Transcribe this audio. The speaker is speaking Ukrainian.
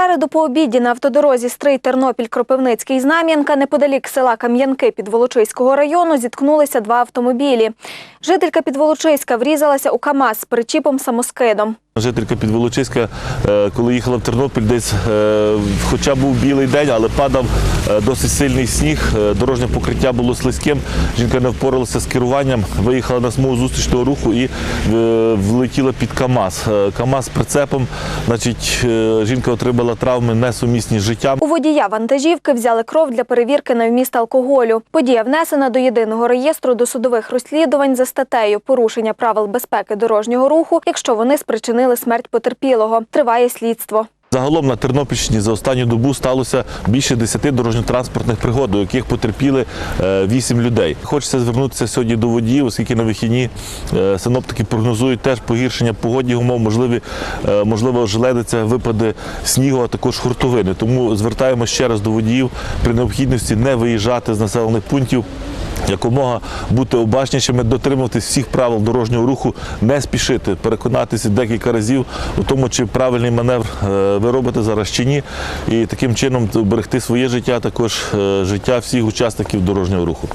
середу по обіді на автодорозі Стрий Тернопіль Кропивницький Знам'янка неподалік села Кам'янки Підволочиського району зіткнулися два автомобілі. Жителька Підволочиська врізалася у КАМАЗ з причіпом самоскидом. Жителька Підволочиська, е, коли їхала в Тернопіль, десь, е, хоча був білий день, але падав досить сильний сніг. е, Дорожнє покриття було слизьким. Жінка не впоралася з керуванням, виїхала на смугу зустрічного руху і е, влетіла під КАМАЗ. Е, КАМАЗ прицепом, значить, е, жінка отримала травми несумісні з життям. У водія вантажівки взяли кров для перевірки на вміст алкоголю. Подія внесена до єдиного реєстру досудових розслідувань за статтею порушення правил безпеки дорожнього руху, якщо вони спричинили смерть потерпілого. Триває слідство. Загалом на Тернопільщині за останню добу сталося більше 10 дорожньо-транспортних пригод, у яких потерпіли 8 людей. Хочеться звернутися сьогодні до водіїв, оскільки на вихідні е, синоптики прогнозують теж погіршення погодних умов, можливі, е, можливо, ожеледиться, випаде снігу, а також хуртовини. Тому звертаємо ще раз до водіїв при необхідності не виїжджати з населених пунктів. Якомога бути обачнішими, дотримуватись всіх правил дорожнього руху, не спішити, переконатися декілька разів у тому, чи правильний маневр е, ви робите зараз чи ні, і таким чином берегти своє життя, також е, життя всіх учасників дорожнього руху.